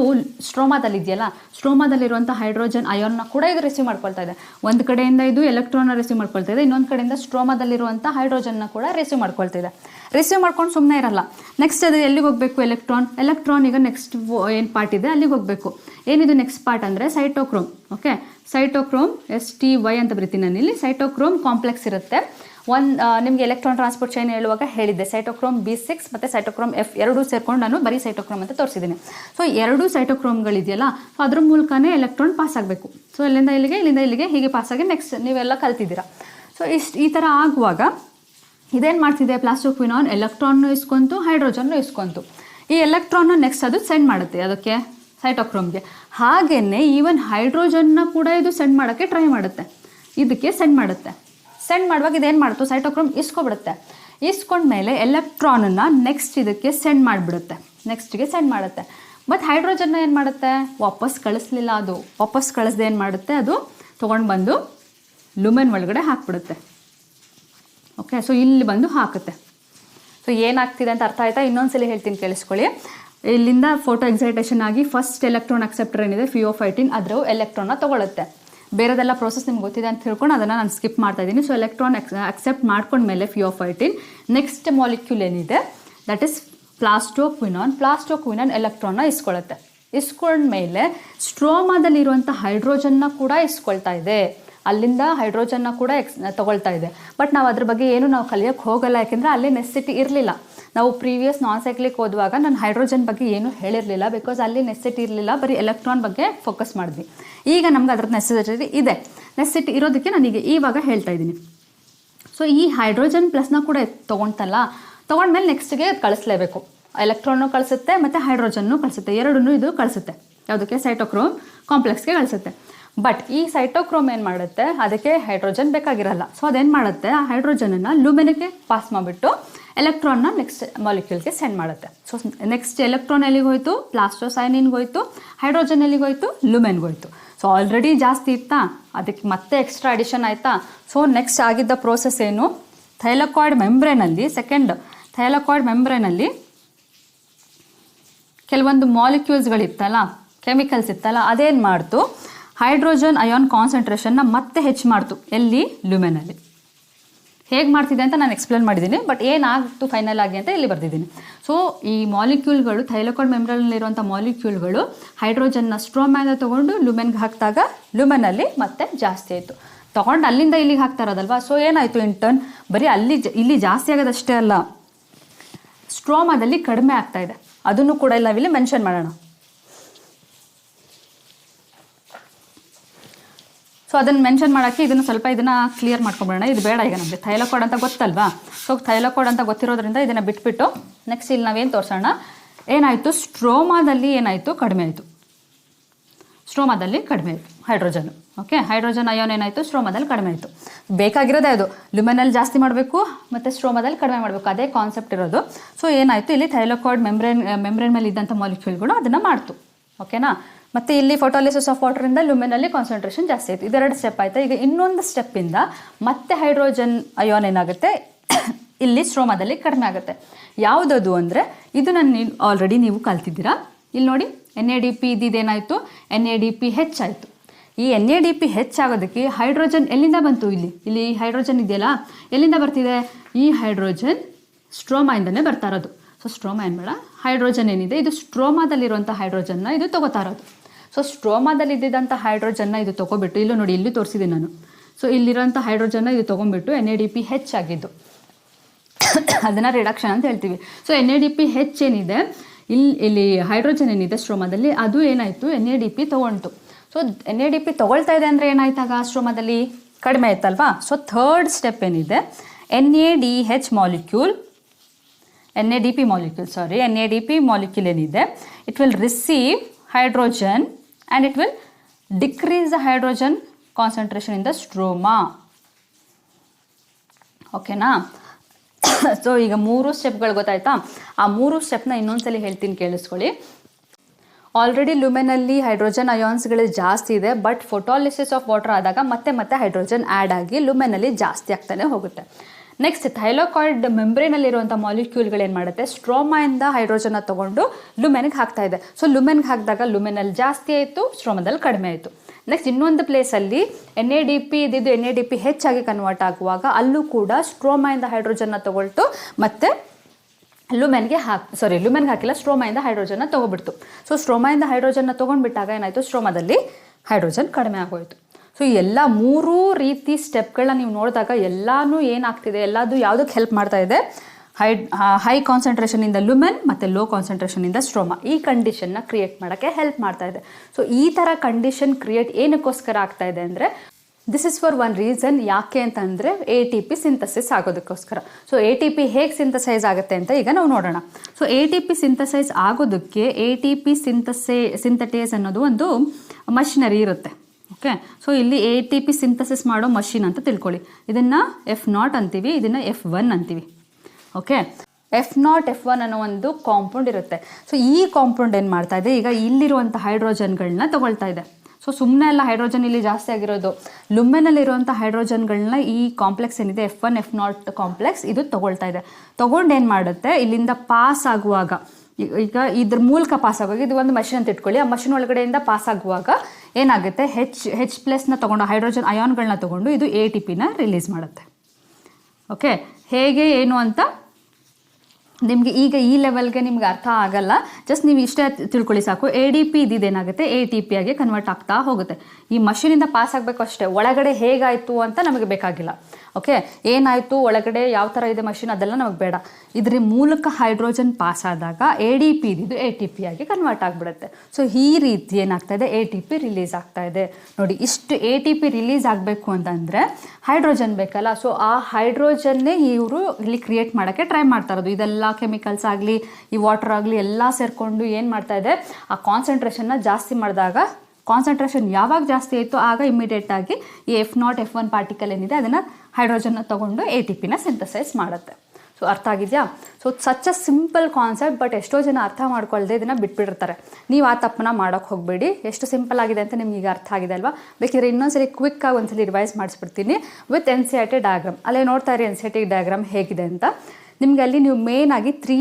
ಸ್ಟ್ರೋಮಾದಲ್ಲಿ ಇದೆಯಲ್ಲ ಸ್ಟ್ರೋಮಾದಲ್ಲಿರುವಂಥ ಹೈಡ್ರೋಜನ್ ಅಯೋನ್ನ ಕೂಡ ಇದು ರಿಸೀವ್ ಮಾಡ್ಕೊಳ್ತಾ ಇದೆ. ಒಂದು ಕಡೆಯಿಂದ ಇದು ಎಲೆಕ್ಟ್ರಾನ್ನ ರಿಸೀವ್ ಮಾಡ್ಕೊಳ್ತಾ ಇದೆ, ಇನ್ನೊಂದು ಕಡೆಯಿಂದ ಸ್ಟ್ರೋಮಾದಲ್ಲಿರುವಂಥ ಹೈಡ್ರೋಜನ್ನ ಕೂಡ ರಿಸೀವ್ ಮಾಡ್ಕೊಳ್ತಾ ಇದೆ. ರಿಸೀವ್ ಮಾಡ್ಕೊಂಡು ಸುಮ್ಮನೆ ಇರಲ್ಲ. ನೆಕ್ಸ್ಟ್ ಅದು ಎಲ್ಲಿಗೆ ಹೋಗಬೇಕು? ಎಲೆಕ್ಟ್ರಾನ್. ಎಲೆಕ್ಟ್ರಾನ್ ಈಗ ನೆಕ್ಸ್ಟ್ ಏನು ಪಾರ್ಟ್ ಇದೆ? ಅಲ್ಲಿಗೆ ಹೋಗಬೇಕು. ಏನಿದು ನೆಕ್ಸ್ಟ್ ಪಾರ್ಟ್ ಅಂದರೆ cytochrome okay cytochrome S T Y ಅಂತ ಬರಿತೀನಿ ನಾನು ಇಲ್ಲಿ ಸೈಟೋಕ್ರೋಮ್ ಕಾಂಪ್ಲೆಕ್ಸ್ ಇರುತ್ತೆ. ಒಂದು ನಿಮಗೆ ಎಲೆಕ್ಟ್ರಾನ್ ಟ್ರಾನ್ಸ್ಪೋರ್ಟ್ ಚೈನ್ ಹೇಳುವಾಗ ಹೇಳಿದ್ದೆ. ಸೈಟೋಕ್ರೋಮ್ ಬಿ ಸಿಕ್ಸ್ ಮತ್ತು ಸೈಟೋಕ್ರೋಮ್ ಎಫ್ ಎರಡೂ ಸೇರ್ಕೊಂಡು ನಾನು ಬರೀ ಸೈಟೋಕ್ರೋಮ್ ಅಂತ ತೋರಿಸಿದ್ದೀನಿ. ಸೊ ಎರಡೂ ಸೈಟೋಕ್ರೋಮ್ಗಳಿದೆಯಲ್ಲ ಸೊ ಅದ್ರ ಮೂಲಕನೇ ಎಲೆಕ್ಟ್ರಾನ್ ಪಾಸ್ ಆಗಬೇಕು. ಸೊ ಇಲ್ಲಿಂದ ಇಲ್ಲಿಗೆ ಇಲ್ಲಿಂದ ಇಲ್ಲಿಗೆ ಹೀಗೆ ಪಾಸ್ ಆಗಿ ನೆಕ್ಸ್ಟ್ ನೀವೆಲ್ಲ ಕಲ್ತಿದ್ದೀರಾ. ಸೊ ಇಷ್ಟು ಈ ಥರ ಆಗುವಾಗ ಇದೇನು ಮಾಡ್ತಿದೆ ಪ್ಲಾಸ್ಟೋಕ್ವಿನಾನ್ ಎಲೆಕ್ಟ್ರಾನ್ನು ಇಸ್ಕೊಂತು ಹೈಡ್ರೋಜನ್ನು ಇಸ್ಕೊಂತು. ಈ ಎಲೆಕ್ಟ್ರಾನ್ನ ನೆಕ್ಸ್ಟ್ ಅದು ಸೆಂಡ್ ಮಾಡುತ್ತೆ ಅದಕ್ಕೆ ಸೈಟೋಕ್ರೋಮ್ಗೆ ಹಾಗೆಯೇ ಈವನ್ ಹೈಡ್ರೋಜನ್ನ ಕೂಡ ಇದು ಸೆಂಡ್ ಮಾಡೋಕ್ಕೆ ಟ್ರೈ ಮಾಡುತ್ತೆ. ಇದಕ್ಕೆ ಸೆಂಡ್ ಮಾಡುತ್ತೆ. ಸೆಂಡ್ ಮಾಡುವಾಗ ಇದೇನು ಮಾಡ್ತು? ಸೈಟೋಕ್ರೋಮ್ ಇಸ್ಕೊಬಿಡುತ್ತೆ. ಇಸ್ಕೊಂಡ್ಮೇಲೆ ಎಲೆಕ್ಟ್ರಾನನ್ನು ನೆಕ್ಸ್ಟ್ ಇದಕ್ಕೆ ಸೆಂಡ್ ಮಾಡಿಬಿಡುತ್ತೆ. ನೆಕ್ಸ್ಟ್ಗೆ ಸೆಂಡ್ ಮಾಡುತ್ತೆ. ಮತ್ತು ಹೈಡ್ರೋಜನ್ನ ಏನು ಮಾಡುತ್ತೆ? ವಾಪಸ್ ಕಳಿಸ್ಲಿಲ್ಲ ಅದು. ವಾಪಸ್ ಕಳಿಸ್ದೆ ಏನು ಮಾಡುತ್ತೆ? ಅದು ತೊಗೊಂಡು ಬಂದು ಲುಮೆನ್ ಒಳಗಡೆ ಹಾಕ್ಬಿಡುತ್ತೆ. ಓಕೆ ಸೊ ಇಲ್ಲಿ ಬಂದು ಹಾಕುತ್ತೆ. ಸೊ ಏನಾಗ್ತಿದೆ ಅಂತ ಅರ್ಥ ಆಯ್ತಾ? ಇನ್ನೊಂದ್ಸಲಿ ಹೇಳ್ತೀನಿ ಕೇಳಿಸ್ಕೊಳ್ಳಿ. ಇಲ್ಲಿಂದ ಫೋಟೋ ಎಕ್ಸೈಟೇಷನ್ ಆಗಿ ಫಸ್ಟ್ ಎಲೆಕ್ಟ್ರಾನ್ ಅಕ್ಸೆಪ್ಟರ್ ಏನಿದೆ? ಫಿಯೋಫೈಟಿನ್ ಅದರವು ಎಲೆಕ್ಟ್ರಾನ್ನ ತೊಗೊಳುತ್ತೆ. ಬೇರೆದೆಲ್ಲ ಪ್ರೋಸೆಸ್ ನಿಮ್ಗೆ ಗೊತ್ತಿದೆ ಅಂತ ತಿಳ್ಕೊಂಡು ಅದನ್ನು ನಾನು ಸ್ಕಿಪ್ ಮಾಡ್ತಾ ಇದ್ದೀನಿ. ಸೊ ಎಲೆಕ್ಟ್ರಾನ್ ಅಕ್ಸೆಪ್ಟ್ ಮಾಡ್ಕೊಂಡ್ಮೇಲೆ ಫಿಯೋಫೈಟಿನ್ ನೆಕ್ಸ್ಟ್ ಮಾಲಿಕ್ಯೂಲ್ ಏನಿದೆ? ದಟ್ ಇಸ್ ಪ್ಲಾಸ್ಟೋಕ್ವಿನಾನ್ ಪ್ಲಾಸ್ಟೋಕ್ವಿನಾನ್ ಎಲೆಕ್ಟ್ರಾನ್ನ ಇಸ್ಕೊಳ್ಳುತ್ತೆ ಇಸ್ಕೊಂಡ್ಮೇಲೆ ಸ್ಟ್ರೋಮಾದಲ್ಲಿರುವಂಥ ಹೈಡ್ರೋಜನ್ನ ಕೂಡ ಇಸ್ಕೊಳ್ತಾ ಇದೆ. ಅಲ್ಲಿಂದ ಹೈಡ್ರೋಜನ್ನ ಕೂಡ ಎಕ್ಸ್, ತಗೊಳ್ತಾ ಇದೆ. ಬಟ್ ನಾವು ಅದ್ರ ಬಗ್ಗೆ ಏನು ನಾವು ಕಲಿಯೋಕ್ಕೆ ಹೋಗಲ್ಲ. ಯಾಕೆಂದರೆ ಅಲ್ಲಿ ನೆಸೆಸಿಟಿ ಇರಲಿಲ್ಲ. ನಾವು ಪ್ರೀವಿಯಸ್ ನಾನ್ ಸೈಕ್ಲಿಕ್ ಓದುವಾಗ ನಾನು ಹೈಡ್ರೋಜನ್ ಬಗ್ಗೆ ಏನೂ ಹೇಳಿರಲಿಲ್ಲ. ಬಿಕಾಸ್ ಅಲ್ಲಿ ನೆಸೆಸಿಟಿ ಇರಲಿಲ್ಲ. ಬರೀ ಎಲೆಕ್ಟ್ರಾನ್ ಬಗ್ಗೆ ಫೋಕಸ್ ಮಾಡಿದ್ವಿ. ಈಗ ನಮ್ಗೆ ಅದ್ರ ನೆಸೆಸಿಟಿ ಇದೆ. ನೆಸೆಸಿಟಿ ಇರೋದಕ್ಕೆ ನನಗೆ ಇವಾಗ ಹೇಳ್ತಾ ಇದ್ದೀನಿ. ಸೊ ಈ ಹೈಡ್ರೋಜನ್ ಪ್ಲಸ್ನ ಕೂಡ ತೊಗೊಳ್ತಲ್ಲ ತೊಗೊಂಡ್ಮೇಲೆ ನೆಕ್ಸ್ಟ್ಗೆ ಕಳಿಸ್ಲೇಬೇಕು. ಎಲೆಕ್ಟ್ರಾನು ಕಳಿಸುತ್ತೆ, ಮತ್ತು ಹೈಡ್ರೋಜನ್ನು ಕಳಿಸುತ್ತೆ. ಎರಡನ್ನೂ ಇದು ಕಳಿಸುತ್ತೆ. ಯಾವುದಕ್ಕೆ? ಸೈಟೋಕ್ರೋಮ್ ಕಾಂಪ್ಲೆಕ್ಸ್ಗೆ ಕಳಿಸುತ್ತೆ. ಬಟ್ ಈ ಸೈಟೋಕ್ರೋಮ್ ಏನು ಮಾಡುತ್ತೆ? ಅದಕ್ಕೆ ಹೈಡ್ರೋಜನ್ ಬೇಕಾಗಿರಲ್ಲ. ಸೊ ಅದೇನು ಮಾಡುತ್ತೆ? ಆ ಹೈಡ್ರೋಜನನ್ನು ಲುಮೆನಿಗೆ ಪಾಸ್ ಮಾಡಿಬಿಟ್ಟು ಎಲೆಕ್ಟ್ರಾನ್ನ ನೆಕ್ಸ್ಟ್ ಮಾಲಿಕ್ಯೂಲ್ಗೆ ಸೆಂಡ್ ಮಾಡುತ್ತೆ. ಸೊ ನೆಕ್ಸ್ಟ್ ಎಲೆಕ್ಟ್ರಾನ್ ಎಲ್ಲಿಗೆ ಹೋಯಿತು? ಪ್ಲಾಸ್ಟೋಸೈನಿನ್ಗೆ ಹೋಯ್ತು. ಹೈಡ್ರೋಜನ್ ಎಲ್ಲಿಗೆ ಹೋಯಿತು? ಲುಮೆನ್ಗೆ ಹೋಯಿತು. ಸೊ ಆಲ್ರೆಡಿ ಜಾಸ್ತಿ ಇತ್ತಾ? ಅದಕ್ಕೆ ಮತ್ತೆ ಎಕ್ಸ್ಟ್ರಾ ಅಡಿಷನ್ ಆಯಿತಾ? ಸೊ ನೆಕ್ಸ್ಟ್ ಆಗಿದ್ದ ಪ್ರೋಸೆಸ್ ಏನು? ಥೈಲಕಾಯ್ಡ್ ಮೆಂಬ್ರೇನಲ್ಲಿ ಸೆಕೆಂಡ್ ಥೈಲಕಾಯ್ಡ್ ಮೆಂಬ್ರೇನಲ್ಲಿ ಕೆಲವೊಂದು ಮಾಲಿಕ್ಯೂಲ್ಸ್ಗಳಿತ್ತಲ್ಲ ಕೆಮಿಕಲ್ಸ್ ಇತ್ತಲ್ಲ, ಅದೇನು ಮಾಡ್ತು? ಹೈಡ್ರೋಜನ್ ಅಯಾನ್ ಕಾನ್ಸಂಟ್ರೇಷನ್ನ ಮತ್ತೆ ಹೆಚ್ಚು ಮಾಡ್ತು ಎಲ್ಲಿ? ಲ್ಯೂಮೆನಲ್ಲಿ ಹೇಗೆ ಮಾಡ್ತಿದೆ ಅಂತ ನಾನು ಎಕ್ಸ್ಪ್ಲೇನ್ ಮಾಡಿದ್ದೀನಿ ಬಟ್ ಏನಾಗ್ತು ಫೈನಲ್ ಆಗಿ ಅಂತ ಇಲ್ಲಿ ಬರ್ತಿದ್ದೀನಿ ಸೊ ಈ ಮಾಲಿಕ್ಯೂಲ್ಗಳು ಥೈಲಕಾಯ್ಡ್ ಮೆಮ್ರಲ್ನಲ್ಲಿರುವಂಥ ಮಾಲಿಕ್ಯೂಲ್ಗಳು ಹೈಡ್ರೋಜನ್ನ ಸ್ಟ್ರೋಮ್ಯಾನ ತೊಗೊಂಡು ಲುಮೆನ್ಗೆ ಹಾಕಿದಾಗ ಲುಮೆನಲ್ಲಿ ಮತ್ತೆ ಜಾಸ್ತಿ ಆಯಿತು. ತೊಗೊಂಡು ಅಲ್ಲಿಂದ ಇಲ್ಲಿಗೆ ಹಾಕ್ತಾ ಇರೋದಲ್ವಾ? ಸೊ ಏನಾಯಿತು ಟರ್ನ್ ಬರೀ ಅಲ್ಲಿ ಇಲ್ಲಿ ಜಾಸ್ತಿ ಆಗೋದಷ್ಟೇ ಅಲ್ಲ. ಸ್ಟ್ರೋಮಾದಲ್ಲಿ ಕಡಿಮೆ ಆಗ್ತಾ ಇದೆ. ಅದನ್ನು ಕೂಡ ಇಲ್ಲ ಇಲ್ಲಿ ಮೆನ್ಷನ್ ಮಾಡೋಣ. ಸೊ ಅದನ್ನು ಮೆನ್ಷನ್ ಮಾಡೋಕ್ಕೆ ಇದನ್ನು ಸ್ವಲ್ಪ ಇದನ್ನು ಕ್ಲಿಯರ್ ಮಾಡ್ಕೊಂಬಿಡೋಣ. ಇದು ಬೇಡ ಈಗ ನಮಗೆ. ಥೈಲಕೋಡ್ ಅಂತ ಗೊತ್ತಲ್ವಾ? ಸೊ ಥೈಲಕೋಡ್ ಅಂತ ಗೊತ್ತಿರೋದ್ರಿಂದ ಇದನ್ನು ಬಿಟ್ಬಿಟ್ಟು ನೆಕ್ಸ್ಟ್ ಇಲ್ಲಿ ನಾವೇನು ತೋರಿಸೋಣ? ಏನಾಯಿತು? ಸ್ಟ್ರೋಮಾದಲ್ಲಿ ಏನಾಯಿತು? ಕಡಿಮೆ ಆಯಿತು. ಸ್ಟ್ರೋಮಾದಲ್ಲಿ ಕಡಿಮೆ ಆಯಿತು. ಹೈಡ್ರೋಜನ್. ಓಕೆ ಹೈಡ್ರೋಜನ್ ಅಯೋನ್ ಏನಾಯಿತು? ಸ್ಟ್ರೋಮಾದಲ್ಲಿ ಕಡಿಮೆ ಆಯಿತು. ಬೇಕಾಗಿರೋದೇ ಅದು. ಲುಮೆನಲ್ಲಿ ಜಾಸ್ತಿ ಮಾಡಬೇಕು, ಮತ್ತು ಸ್ಟ್ರೋಮಾದಲ್ಲಿ ಕಡಿಮೆ ಮಾಡಬೇಕು. ಅದೇ ಕಾನ್ಸೆಪ್ಟ್ ಇರೋದು. ಸೊ ಏನಾಯಿತು? ಇಲ್ಲಿ ಥೈಲೋಕಾಯ್ಡ್ ಮೆಂಬ್ರೇನ್ ಮೆಂಬ್ರೇನ್ ಮೇಲೆ ಇದ್ದಂಥ ಮಾಲಿಕ್ಯೂಲ್ಗಳು ಅದನ್ನು ಮಾಡ್ತು. ಓಕೆನಾ ಮತ್ತು ಇಲ್ಲಿ ಫೋಟೋಲಿಸಿಸ್ ಆಫ್ ವಾಟರಿಂದ ಲುಮೆನಲ್ಲಿ ಕಾನ್ಸಂಟ್ರೇಷನ್ ಜಾಸ್ತಿ ಆಯಿತು. ಇದೆರಡು ಸ್ಟೆಪ್ ಆಯ್ತಾ? ಈಗ ಇನ್ನೊಂದು ಸ್ಟೆಪ್ಪಿಂದ ಮತ್ತೆ ಹೈಡ್ರೋಜನ್ ಅಯೋನ್ ಏನಾಗುತ್ತೆ? ಇಲ್ಲಿ ಸ್ಟ್ರೋಮಾದಲ್ಲಿ ಕಡಿಮೆ ಆಗುತ್ತೆ. ಯಾವುದದು ಅಂದರೆ, ಇದು ನಾನು ಆಲ್ರೆಡಿ ನೀವು ಕಲ್ತಿದ್ದೀರಾ? ಇಲ್ಲಿ ನೋಡಿ ಎನ್ ಎ ಡಿ ಪಿ ಇದೇನಾಯಿತು ಎನ್ ಎ ಡಿ ಪಿ ಹೆಚ್ಚಾಯಿತು ಈ ಎನ್ ಎ ಡಿ ಪಿ ಹೆಚ್ಚಾಗೋದಕ್ಕೆ ಹೈಡ್ರೋಜನ್ ಎಲ್ಲಿಂದ ಬಂತು ಇಲ್ಲಿ? ಇಲ್ಲಿ ಹೈಡ್ರೋಜನ್ ಇದೆಯಲ್ಲ? ಎಲ್ಲಿಂದ ಬರ್ತಿದೆ? ಈ ಹೈಡ್ರೋಜನ್ ಸ್ಟ್ರೋಮಾಯಿಂದನೇ ಬರ್ತಾ ಇರೋದು. ಸೊ ಸ್ಟ್ರೋಮಾ ಏನು ಬೇಡ? ಹೈಡ್ರೋಜನ್ ಏನಿದೆ? ಇದು ಸ್ಟ್ರೋಮಾದಲ್ಲಿರುವಂಥ ಹೈಡ್ರೋಜನ್ನ ಇದು ತಗೋತಾ ಇರೋದು. ಸೊ ಸ್ಟ್ರೋಮಾದಲ್ಲಿ ಇದ್ದಿದ್ದಂಥ ಹೈಡ್ರೋಜನ್ನ ಇದು ತೊಗೊಬಿಟ್ಟು, ಇಲ್ಲೂ ನೋಡಿ, ಇಲ್ಲಿ ತೋರಿಸಿದೆ ನಾನು. ಸೊ ಇಲ್ಲಿರೋಂಥ ಹೈಡ್ರೋಜನ್ನ ಇದು ತೊಗೊಂಬಿಟ್ಟು ಎನ್ ಎ ಡಿ ಪಿ ಹೆಚ್ಚಾಗಿದ್ದು ಅದನ್ನು ರಿಡಕ್ಷನ್ ಅಂತ ಹೇಳ್ತೀವಿ. So N A D P H ಏನಿದೆ? ಇಲ್ಲಿ ಇಲ್ಲಿ ಹೈಡ್ರೋಜನ್ ಏನಿದೆ ಸ್ಟ್ರೋಮಾದಲ್ಲಿ ಅದು ಏನಾಯಿತು? N A D P ತೊಗೊಳ್ತು so N A D P ತೊಗೊಳ್ತಾ ಇದೆ ಅಂದರೆ ಏನಾಯ್ತಾಗ ಸ್ಟ್ರೋಮಾದಲ್ಲಿ ಕಡಿಮೆ ಆಯ್ತಲ್ವಾ? ಸೊ ಥರ್ಡ್ ಸ್ಟೆಪ್ ಏನಿದೆ? N A D H molecule N A D P molecule sorry N A D P molecule ಏನಿದೆ? It will receive hydrogen and it will decrease the hydrogen concentration in the stroma ಓಕೆನಾ so ಈಗ ಮೂರು ಸ್ಟೆಪ್ಗಳು ಗೊತ್ತಾಯ್ತಾ? ಆ ಮೂರು ಸ್ಟೆಪ್ನ ಇನ್ನೊಂದ್ಸಲಿ ಹೇಳ್ತೀನಿ ಕೇಳಿಸ್ಕೊಳ್ಳಿ. Already ಲುಮೆನಲ್ಲಿ hydrogen ಅಯಾನ್ಸ್ಗಳು ಜಾಸ್ತಿ ಇದೆ ಬಟ್ ಫೋಟೋಲಿಸಿಸ್ ಆಫ್ ವಾಟರ್ ಆದಾಗ ಮತ್ತೆ ಮತ್ತೆ ಹೈಡ್ರೋಜನ್ ಆ್ಯಡ್ ಆಗಿ ಲುಮೆನಲ್ಲಿ ಜಾಸ್ತಿ ಆಗ್ತಾನೆ ಹೋಗುತ್ತೆ. ನೆಕ್ಸ್ಟ್ ಥೈಲೋಕಾಯ್ಡ್ ಮೆಂಬ್ರೇನಲ್ಲಿರುವಂಥ ಮಾಲಿಕ್ಯೂಲ್ಗಳು ಏನು ಮಾಡುತ್ತೆ? ಸ್ಟ್ರೋಮಾಯಿಂದ ಹೈಡ್ರೋಜನ್ನ ತೊಗೊಂಡು ಲುಮೆನ್ಗೆ ಹಾಕ್ತಾ ಇದೆ. ಸೊ ಲುಮೆನ್ಗೆ ಹಾಕಿದಾಗ ಲುಮೆನಲ್ಲಿ ಜಾಸ್ತಿ ಆಯಿತು ಸ್ಟ್ರೋಮದಲ್ಲಿ ಕಡಿಮೆ ಆಯಿತು. ನೆಕ್ಸ್ಟ್ ಇನ್ನೊಂದು ಪ್ಲೇಸಲ್ಲಿ ಎನ್ ಎ ಡಿ ಪಿ ಇದ್ದಿದ್ದು ಎನ್ ಎ ಡಿ ಪಿ ಹೆಚ್ಚಾಗಿ ಕನ್ವರ್ಟ್ ಆಗುವಾಗ ಅಲ್ಲೂ ಕೂಡ ಸ್ಟ್ರೋಮಾಯಿಂದ ಹೈಡ್ರೋಜನ್ನ ತೊಗೊಳ್ತು, ಮತ್ತು ಲುಮೆನ್ಗೆ ಹಾಕ್ ಸಾರಿ ಲುಮೆನ್ಗೆ ಹಾಕಿಲ್ಲ ಸ್ಟ್ರೋಮಾಯಿಂದ ಹೈಡ್ರೋಜನ್ನ ತೊಗೊಬಿಡ್ತು. ಸೊ ಸ್ಟ್ರೋಮಾಯಿಂದ ಹೈಡ್ರೋಜನ್ನ ತೊಗೊಂಡ್ಬಿಟ್ಟಾಗ ಏನಾಯಿತು? ಸ್ಟ್ರೋಮಾದಲ್ಲಿ ಹೈಡ್ರೋಜನ್ ಕಡಿಮೆ ಆಗೋಯಿತು. ಸೊ ಎಲ್ಲ ಮೂರೂ ರೀತಿ ಸ್ಟೆಪ್ಗಳನ್ನ ನೀವು ನೋಡಿದಾಗ ಎಲ್ಲನೂ ಏನಾಗ್ತಿದೆ, ಎಲ್ಲದೂ ಯಾವುದಕ್ಕೆ ಹೆಲ್ಪ್ ಮಾಡ್ತಾ ಇದೆ? ಹೈ ಹೈ ಕಾನ್ಸಂಟ್ರೇಷನಿಂದ ಲುಮೆನ್ ಮತ್ತು ಲೋ ಕಾನ್ಸಂಟ್ರೇಷನಿಂದ ಸ್ಟ್ರೋಮಾ ಈ ಕಂಡೀಷನ್ನ ಕ್ರಿಯೇಟ್ ಮಾಡೋಕ್ಕೆ ಹೆಲ್ಪ್ ಮಾಡ್ತಾ ಇದೆ. ಸೊ ಈ ಥರ ಕಂಡೀಷನ್ ಕ್ರಿಯೇಟ್ ಏನಕ್ಕೋಸ್ಕರ ಆಗ್ತಾ ಇದೆ ಅಂದರೆ this is for one reason ಯಾಕೆ ಅಂತಂದರೆ ಎ ಟಿ ಪಿ ಸಿಂಥಸಿಸ್ ಆಗೋದಕ್ಕೋಸ್ಕರ. ಸೊ ಎ ಟಿ ಪಿ ಹೇಗೆ ಸಿಂಥಸೈಸ್ ಆಗುತ್ತೆ ಅಂತ ಈಗ ನಾವು ನೋಡೋಣ. So A T P synthesise ಆಗೋದಕ್ಕೆ A T P synthase synthetase ಅನ್ನೋದು ಒಂದು ಮಷಿನರಿ ಇರುತ್ತೆ. ಓಕೆ? ಸೊ ಇಲ್ಲಿ ಎ ಟಿ ಪಿ ಸಿಂಥಸಿಸ್ ಮಾಡೋ ಮಷಿನ್ ಅಂತ ತಿಳ್ಕೊಳ್ಳಿ. ಇದನ್ನು ಎಫ್ ನಾಟ್ ಅಂತೀವಿ, ಇದನ್ನು ಎಫ್ ಒನ್ ಅಂತೀವಿ. Okay? F naught F one ಅನ್ನೋ ಒಂದು ಕಾಂಪೌಂಡ್ ಇರುತ್ತೆ. ಸೊ ಈ ಕಾಂಪೌಂಡ್ ಏನು ಮಾಡ್ತಾ ಇದೆ? ಈಗ ಇಲ್ಲಿರುವಂಥ ಹೈಡ್ರೋಜನ್ಗಳನ್ನ ತಗೊಳ್ತಾ ಇದೆ. ಸೊ ಸುಮ್ಮನೆ ಎಲ್ಲ ಹೈಡ್ರೋಜನ್ ಇಲ್ಲಿ ಜಾಸ್ತಿ ಆಗಿರೋದು. ಲುಮ್ಮೆನಲ್ಲಿರುವಂಥ ಹೈಡ್ರೋಜನ್ಗಳನ್ನ ಈ ಕಾಂಪ್ಲೆಕ್ಸ್ ಏನಿದೆ F one F naught complex ಇದು ತಗೊಳ್ತಾ ಇದೆ. ತಗೊಂಡು ಏನು ಮಾಡುತ್ತೆ? ಇಲ್ಲಿಂದ ಪಾಸ್ ಆಗುವಾಗ ಈಗ- ಇದ್ರ ಮೂಲಕ ಪಾಸ್ ಆಗುವಾಗ ಇದು ಒಂದು ಮಷಿನ್ ಅಂತ ಇಟ್ಕೊಳ್ಳಿ. ಆ ಮಷಿನ್ ಒಳಗಡೆಯಿಂದ ಪಾಸ್ ಆಗುವಾಗ ಏನಾಗುತ್ತೆ? ಹೆಚ್ ಹೆಚ್ ಪ್ಲಸ್ನ ತೊಗೊಂಡು ಹೈಡ್ರೋಜನ್ ಅಯಾನ್ಗಳನ್ನ ತೊಗೊಂಡು ಇದು ಎ ಟಿ ಪಿನ ರಿಲೀಸ್ ಮಾಡುತ್ತೆ. ಓಕೆ ಹೇಗೆ, ಏನು ಅಂತ ನಿಮಗೆ ಈಗ ಈ ಲೆವೆಲ್ಗೆ ನಿಮ್ಗೆ ಅರ್ಥ ಆಗಲ್ಲ. ಜಸ್ಟ್ ನೀವು ಇಷ್ಟೇ ತಿಳ್ಕೊಳ್ಳಿ ಸಾಕು. ಎ ಡಿ ಪಿ ಇದೇನಾಗುತ್ತೆ ಎ ಟಿ ಪಿ ಆಗಿ ಕನ್ವರ್ಟ್ ಆಗ್ತಾ ಹೋಗುತ್ತೆ. ಈ ಮಷೀನಿಂದ ಪಾಸ್ ಆಗಬೇಕು ಅಷ್ಟೇ. ಒಳಗಡೆ ಹೇಗಾಯಿತು ಅಂತ ನಮಗೆ ಬೇಕಾಗಿಲ್ಲ. ಓಕೆ ಏನಾಯಿತು? ಒಳಗಡೆ ಯಾವ ಥರ ಇದೆ ಮಷಿನ್ ಅದೆಲ್ಲ ನಮಗೆ ಬೇಡ. ಇದ್ರ ಮೂಲಕ ಹೈಡ್ರೋಜನ್ ಪಾಸ್ ಆದಾಗ ಎ ಡಿ ಪಿ ಇದ್ದು ಎ ಟಿ ಪಿ ಆಗಿ ಕನ್ವರ್ಟ್ ಆಗಿಬಿಡುತ್ತೆ. ಸೊ ಈ ರೀತಿ ಏನಾಗ್ತಾ ಇದೆ? ಎ ಟಿ ಪಿ ರಿಲೀಸ್ ಆಗ್ತಾ ಇದೆ. ನೋಡಿ, ಇಷ್ಟು ಎ ಟಿ ಪಿ ರಿಲೀಸ್ ಆಗಬೇಕು ಅಂತಂದರೆ ಹೈಡ್ರೋಜನ್ ಬೇಕಲ್ಲ. ಸೊ ಆ ಹೈಡ್ರೋಜನ್ನೇ ಇವರು ಇಲ್ಲಿ ಕ್ರಿಯೇಟ್ ಮಾಡೋಕ್ಕೆ ಟ್ರೈ ಮಾಡ್ತಾ ಇರೋದು. ಇದೆಲ್ಲ ಕೆಮಿಕಲ್ಸ್ ಆಗಲಿ, ಈ ವಾಟರ್ ಆಗಲಿ ಎಲ್ಲ ಸೇರಿಕೊಂಡು ಏನು ಮಾಡ್ತಾ ಇದೆ? ಆ ಕಾನ್ಸಂಟ್ರೇಷನ್ನ ಜಾಸ್ತಿ ಮಾಡಿದಾಗ ಕಾನ್ಸಂಟ್ರೇಷನ್ ಯಾವಾಗ ಜಾಸ್ತಿ ಆಯಿತು ಆಗ ಇಮಿಡಿಯೇಟ್ ಆಗಿ ಈ F naught F one particle ಏನಿದೆ, ಅದನ್ನು ಹೈಡ್ರೋಜನ್ನ ತೊಗೊಂಡು ಎ ಟಿ ಪಿನ ಸಿಂಥಸೈಸ್ ಮಾಡುತ್ತೆ. ಸೊ ಅರ್ಥ ಆಗಿದೆಯಾ? So such a simple concept but ಎಷ್ಟೋ ಜನ ಅರ್ಥ ಮಾಡ್ಕೊಳ್ದೆ ಇದನ್ನು ಬಿಟ್ಬಿಟ್ಟಿರ್ತಾರೆ. ನೀವು ಆ ತಪ್ಪನ್ನ ಮಾಡೋಕ್ಕೆ ಹೋಗಬೇಡಿ. ಎಷ್ಟು ಸಿಂಪಲ್ ಆಗಿದೆ ಅಂತ ನಿಮ್ಗೆ ಈಗ ಅರ್ಥ ಆಗಿದೆ ಅಲ್ವಾ? ಬೇಕಿದ್ರೆ ಕ್ವಿಕ್ ಆಗಿ ಒಂದ್ಸಲಿ revise ಮಾಡಿಸ್ಬಿಡ್ತೀನಿ with N C R T diagram ಅಲ್ಲೇ ನೋಡ್ತಾ ಇರಿ N C R T diagram ಹೇಗಿದೆ ಅಂತ. ನಿಮ್ಗೆ ಅಲ್ಲಿ ನೀವು ಮೇನ್ ಆಗಿ ತ್ರೀ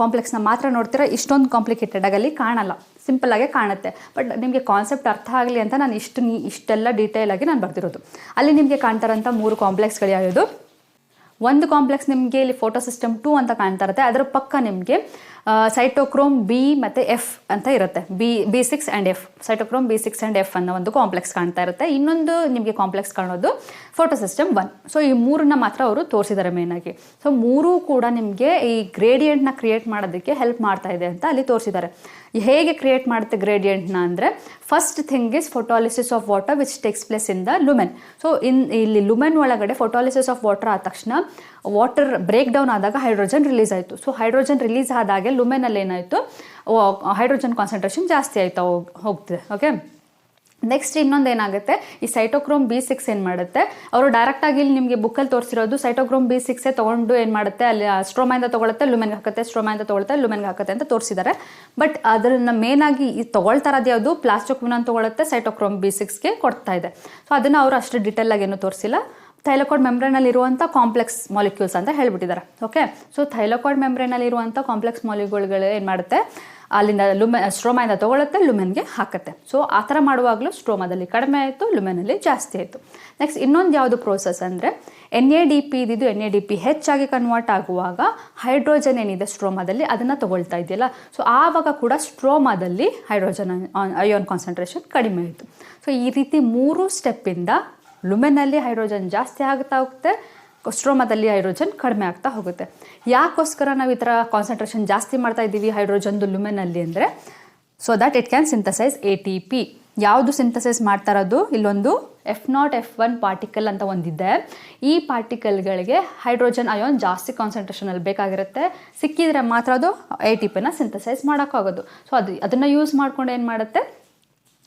ಕಾಂಪ್ಲೆಕ್ಸ್ನ ಮಾತ್ರ ನೋಡ್ತೀರಾ, ಇಷ್ಟೊಂದು ಕಾಂಪ್ಲಿಕೇಟೆಡ್ ಆಗಿ ಅಲ್ಲಿ ಕಾಣಲ್ಲ. ಸಿಂಪಲ್ ಆಗಿ ಕಾಣುತ್ತೆ. ಬಟ್ ನಿಮಗೆ ಕಾನ್ಸೆಪ್ಟ್ ಅರ್ಥ ಆಗಲಿ ಅಂತ ನಾನು ಇಷ್ಟು ಇಷ್ಟೆಲ್ಲ ಡೀಟೇಲ್ ಆಗಿ ನಾನು ಬರ್ತಿರೋದು ಅಲ್ಲಿ ನಿಮಗೆ ಕಾಣ್ತಾರಂಥ ಮೂರು ಕಾಂಪ್ಲೆಕ್ಸ್ಗಳು ಯಾವುದು ಒಂದು ಕಾಂಪ್ಲೆಕ್ಸ್ ನಿಮಗೆ ಇಲ್ಲಿ ಫೋಟೋ ಸಿಸ್ಟಮ್ ಟೂ ಅಂತ ಕಾಣ್ತಾ ಇರುತ್ತೆ. ಅದರ ಪಕ್ಕ ನಿಮಗೆ ಸೈಟೋಕ್ರೋಮ್ ಬಿ ಮತ್ತು ಎಫ್ ಅಂತ ಇರುತ್ತೆ. B B six and F cytochrome B six and F ಅನ್ನೋ ಒಂದು ಕಾಂಪ್ಲೆಕ್ಸ್ ಕಾಣ್ತಾ ಇರುತ್ತೆ. ಇನ್ನೊಂದು ನಿಮಗೆ ಕಾಂಪ್ಲೆಕ್ಸ್ ಕಾಣೋದು ಫೋಟೋ ಸಿಸ್ಟಮ್ ಒನ್ ಸೊ ಈ ಮೂರನ್ನ ಮಾತ್ರ ಅವರು ತೋರಿಸಿದ್ದಾರೆ ಮೇನಾಗಿ ಸೊ ಮೂರೂ ಕೂಡ ನಿಮಗೆ ಈ ಗ್ರೇಡಿಯಂಟ್ನ ಕ್ರಿಯೇಟ್ ಮಾಡೋದಕ್ಕೆ ಹೆಲ್ಪ್ ಮಾಡ್ತಾ ಇದೆ ಅಂತ ಅಲ್ಲಿ ತೋರಿಸಿದ್ದಾರೆ ಹೇಗೆ ಕ್ರಿಯೇಟ್ ಮಾಡುತ್ತೆ ಗ್ರೇಡಿಯೆಂಟ್ನ ಅಂದರೆ first thing is photolysis of water which takes place in the lumen so in ಇಲ್ಲಿ ಲುಮೆನ್ ಒಳಗಡೆ ಫೋಟೋಲಿಸಿಸ್ ಆಫ್ ವಾಟರ್ ಆದ ತಕ್ಷಣ ವಾಟರ್ ಬ್ರೇಕ್ ಡೌನ್ ಆದಾಗ ಹೈಡ್ರೋಜನ್ ರಿಲೀಸ್ ಆಯಿತು. ಸೊ ಹೈಡ್ರೋಜನ್ ರಿಲೀಸ್ ಆದಾಗೆ ಲುಮೆನಲ್ಲಿ ಏನಾಯಿತು ಹೈಡ್ರೋಜನ್ ಕಾನ್ಸಂಟ್ರೇಷನ್ ಜಾಸ್ತಿ ಆಯ್ತಾ ಹೋಗ್ತಿದೆ ಓಕೆ ನೆಕ್ಸ್ಟ್ ಇನ್ನೊಂದು ಏನಾಗುತ್ತೆ? ಈ ಸೈಟೋಕ್ರೋಮ್ ಬಿ ಸಿಕ್ಸ್ ಏನು ಮಾಡುತ್ತೆ? ಅವರು ಡೈರೆಕ್ಟಾಗಿ ಇಲ್ಲಿ ನಿಮಗೆ ಬುಕ್ಕಲ್ಲಿ ತೋರಿಸಿರೋದು ಸೈಟೋಕ್ರೋಮ್ ಬಿ ಸಿಕ್ಸೇ ತೊಗೊಂಡು ಏನು ಮಾಡುತ್ತೆ? ಅಲ್ಲಿ ಸ್ಟ್ರೋಮಾಯಿಂದ ತೊಗೊಳುತ್ತೆ ಲುಮೆನ್ಗೆ ಹಾಕುತ್ತೆ ಸ್ಟ್ರೋಮಾಯಿಂದ ತೊಗೊಳುತ್ತೆ ಲುಮೆನ್ಗೆ ಹಾಕುತ್ತೆ ಅಂತ ತೋರಿಸಿದ್ದಾರೆ ಬಟ್ ಅದನ್ನು ಮೇನ್ ಆಗಿ ಈ ಇರೋದು ಯಾವುದು? ಪ್ಲಾಸ್ಟಿಕ್ವಿನನ್ ತೊಗೊಳುತ್ತೆ ಸೈಟೋಕ್ರೋಮ್ ಬಿ ಸಿಕ್ಸ್ಗೆ ಕೊಡ್ತಾ ಇದೆ. ಸೊ ಅದನ್ನು ಅವರು ಅಷ್ಟು ಡಿಟೇಲ್ ಆಗಿ ಏನು ತೋರಿಸಿಲ್ಲ. ಥೈಲಕಾಯ್ಡ್ ಅಲ್ಲಿ ಇರುವಂಥ ಕಾಂಪ್ಲೆಕ್ಸ್ ಮಾಲಿಕ್ಯೂಲ್ಸ್ ಅಂತ ಹೇಳ್ಬಿಟ್ಟಿದ್ದಾರೆ ಓಕೆ ಸೊ ಥೈಲಕಾಯ್ಡ್ ಮೆಂಬ್ರೇನಲ್ಲಿ ಇರುವಂಥ ಕಾಂಪ್ಲೆಕ್ಸ್ ಮಾಲಿಕ್ಯೂಲ್ಗಳು ಏನು ಮಾಡುತ್ತೆ? ಅಲ್ಲಿಂದ ಲುಮೆ, ಸ್ಟ್ರೋಮಾಯಿಂದ ತೊಗೊಳುತ್ತೆ, ಲುಮೆನ್ಗೆ ಹಾಕುತ್ತೆ. ಸೊ ಆ ಥರ ಮಾಡುವಾಗಲೂ ಸ್ಟ್ರೋಮಾದಲ್ಲಿ ಕಡಿಮೆ ಆಯಿತು ಲುಮೆನಲ್ಲಿ ಜಾಸ್ತಿ ಆಯಿತು. ನೆಕ್ಸ್ಟ್ ಇನ್ನೊಂದು ಯಾವುದು ಪ್ರೋಸೆಸ್ ಅಂದರೆ, ಎನ್ ಎ ಡಿ ಪಿ ಇದ್ದಿದ್ದು ಎನ್ ಎ ಡಿ ಪಿ ಹೆಚ್ಚಾಗಿ ಕನ್ವರ್ಟ್ ಆಗುವಾಗ ಹೈಡ್ರೋಜನ್ ಏನಿದೆ ಸ್ಟ್ರೋಮಾದಲ್ಲಿ ಅದನ್ನು ತಗೊಳ್ತಾ ಇದೆಯಲ್ಲ ಸೊ ಆವಾಗ ಕೂಡ ಸ್ಟ್ರೋಮಾದಲ್ಲಿ ಹೈಡ್ರೋಜನ್ ಅಯೋನ್ ಕಾನ್ಸಂಟ್ರೇಷನ್ ಕಡಿಮೆ ಆಯಿತು. ಸೊ ಈ ರೀತಿ ಮೂರು ಸ್ಟೆಪ್ಪಿಂದ ಲುಮೆನಲ್ಲಿ ಹೈಡ್ರೋಜನ್ ಜಾಸ್ತಿ ಆಗ್ತಾ ಹೋಗುತ್ತೆ, ಸ್ಟ್ರೋಮದಲ್ಲಿ ಹೈಡ್ರೋಜನ್ ಕಡಿಮೆ ಆಗ್ತಾ ಹೋಗುತ್ತೆ. ಯಾಕೋಸ್ಕರ ನಾವು ಈ ಥರ ಕಾನ್ಸಂಟ್ರೇಷನ್ ಜಾಸ್ತಿ ಮಾಡ್ತಾ ಇದ್ದೀವಿ ಹೈಡ್ರೋಜನ್ದು ಲುಮೆನಲ್ಲಿ ಅಂದರೆ so that it can synthesize A T P ಯಾವುದು ಸಿಂಥಸೈಸ್ ಮಾಡ್ತಾ ಇರೋದು? ಇಲ್ಲೊಂದು F naught F one particle ಅಂತ ಒಂದಿದೆ. ಈ ಪಾರ್ಟಿಕಲ್ಗಳಿಗೆ ಹೈಡ್ರೋಜನ್ ಅಯೋನ್ ಜಾಸ್ತಿ ಕಾನ್ಸಂಟ್ರೇಷನಲ್ಲಿ ಬೇಕಾಗಿರುತ್ತೆ. ಸಿಕ್ಕಿದ್ರೆ ಮಾತ್ರ ಅದು ಎ ಟಿ ಪಿನ ಸಿಂಥಸೈಸ್ ಮಾಡೋಕ್ಕಾಗೋದು ಸೊ ಅದು, ಅದನ್ನು ಯೂಸ್ ಮಾಡಿಕೊಂಡು ಏನು ಮಾಡುತ್ತೆ?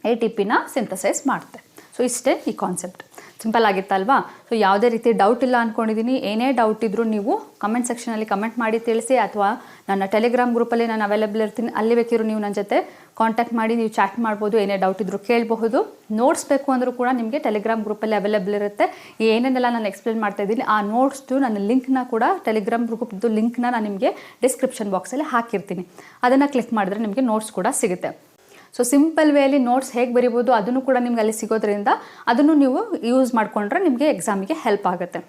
ಎ ಟಿ ಪಿನ ಸಿಂಥಸೈಸ್ ಮಾಡುತ್ತೆ. ಸೊ ಇಷ್ಟೇ ಈ ಕಾನ್ಸೆಪ್ಟ್ ಸಿಂಪಲ್ ಆಗಿತ್ತಲ್ವಾ? ಸೊ ಯಾವುದೇ ರೀತಿ ಡೌಟ್ ಇಲ್ಲ ಅಂದ್ಕೊಂಡಿದ್ದೀನಿ ಏನೇ ಡೌಟ್ ಇದ್ದರೂ ನೀವು ಕಮೆಂಟ್ ಸೆಕ್ಷನಲ್ಲಿ ಕಮೆಂಟ್ ಮಾಡಿ ತಿಳಿಸಿ ಅಥವಾ ನನ್ನ ಟೆಲಿಗ್ರಾಮ್ ಗ್ರೂಪಲ್ಲಿ ನಾನು ಅವೈಲೇಬಲ್ ಇರ್ತೀನಿ. ಅಲ್ಲಿ ಬೇಕಿರೋ ನೀವು ನನ್ನ ಜೊತೆ ಕಾಂಟ್ಯಾಕ್ಟ್ ಮಾಡಿ, ನೀವು ಚಾಟ್ ಮಾಡ್ಬೋದು. ಏನೇ ಡೌಟ್ ಇದ್ದರೂ ಕೇಳಬಹುದು. ನೋಟ್ಸ್ ಬೇಕು ಅಂದರೂ ಕೂಡ ನಿಮಗೆ ಟೆಲಿಗ್ರಾಮ್ ಗ್ರೂಪಲ್ಲಿ ಅವೈಲೇಬಲ್ ಇರುತ್ತೆ. ಏನೇನೆಲ್ಲ ನಾನು ಎಕ್ಸ್ಪ್ಲೇನ್ ಮಾಡ್ತಾ ಇದ್ದೀನಿ, ಆ ನೋಟ್ಸ್ದು ನನ್ನ ಲಿಂಕ್ನ ಕೂಡ ಟೆಲಿಗ್ರಾಮ್ ಗ್ರೂಪ್ದು ಲಿಂಕ್ನ ನಾನು ನಿಮಗೆ ಡಿಸ್ಕ್ರಿಪ್ಷನ್ ಬಾಕ್ಸಲ್ಲಿ ಹಾಕಿರ್ತೀನಿ. ಅದನ್ನು ಕ್ಲಿಕ್ ಮಾಡಿದ್ರೆ ನಿಮಗೆ ನೋಟ್ಸ್ ಕೂಡ ಸಿಗುತ್ತೆ. ಸೊ ಸಿಂಪಲ್ ವೇಲಿ ನೋಟ್ಸ್ ಹೇಗೆ ಬರಿಬೋದು ಅದನ್ನು ಕೂಡ ನಿಮ್ಗೆ ಅಲ್ಲಿ ಸಿಗೋದ್ರಿಂದ ಅದನ್ನು ನೀವು ಯೂಸ್ ಮಾಡಿಕೊಂಡ್ರೆ ನಿಮಗೆ ಎಕ್ಸಾಮಿಗೆ ಹೆಲ್ಪ್ ಆಗುತ್ತೆ.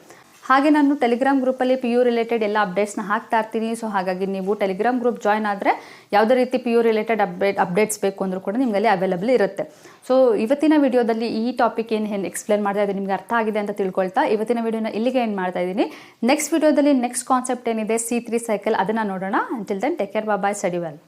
ಹಾಗೆ ನಾನು ಟೆಲಿಗ್ರಾಮ್ ಗ್ರೂಪಲ್ಲಿ ಪಿ ಯು ರಿಲೇಟೆಡ್ ಎಲ್ಲ ಅಪ್ಡೇಟ್ಸ್ನ ಹಾಕ್ತಾ ಇರ್ತೀನಿ. ಸೊ ಹಾಗಾಗಿ ನೀವು ಟೆಲಿಗ್ರಾಮ್ ಗ್ರೂಪ್ ಜಾಯ್ನ್ ಆದರೆ ಯಾವುದೇ ರೀತಿ P U related update updates ಬೇಕು ಅಂದರೂ ಕೂಡ ನಿಮಗೆ ಅಲ್ಲಿ ಅವೈಲಬಲ್ ಇರುತ್ತೆ. ಸೊ ಇವತ್ತಿನ ವಿಡಿಯೋದಲ್ಲಿ ಈ ಟಾಪಿಕ್ ಏನು ಏನು ಎಕ್ಸ್ಪ್ಲೇನ್ ಮಾಡ್ತಾ ಇದ್ದೀನಿ ನಿಮ್ಗೆ ಅರ್ಥ ಆಗಿದೆ ಅಂತ ತಿಳ್ಕೊಳ್ತಾ ಇವತ್ತಿನ ವಿಡಿಯೋನ ಇಲ್ಲಿಗೆ ಏನು ಮಾಡ್ತಾ ಇದ್ದೀನಿ. ನೆಕ್ಸ್ಟ್ ವಿಡಿಯೋದಲ್ಲಿ ನೆಕ್ಸ್ಟ್ ಕಾನ್ಸೆಪ್ಟ್ ಏನಿದೆ ಸಿ ತ್ರೀ ಸೈಕಲ್ ಅದನ್ನು ನೋಡೋಣ. Until then take care bye study well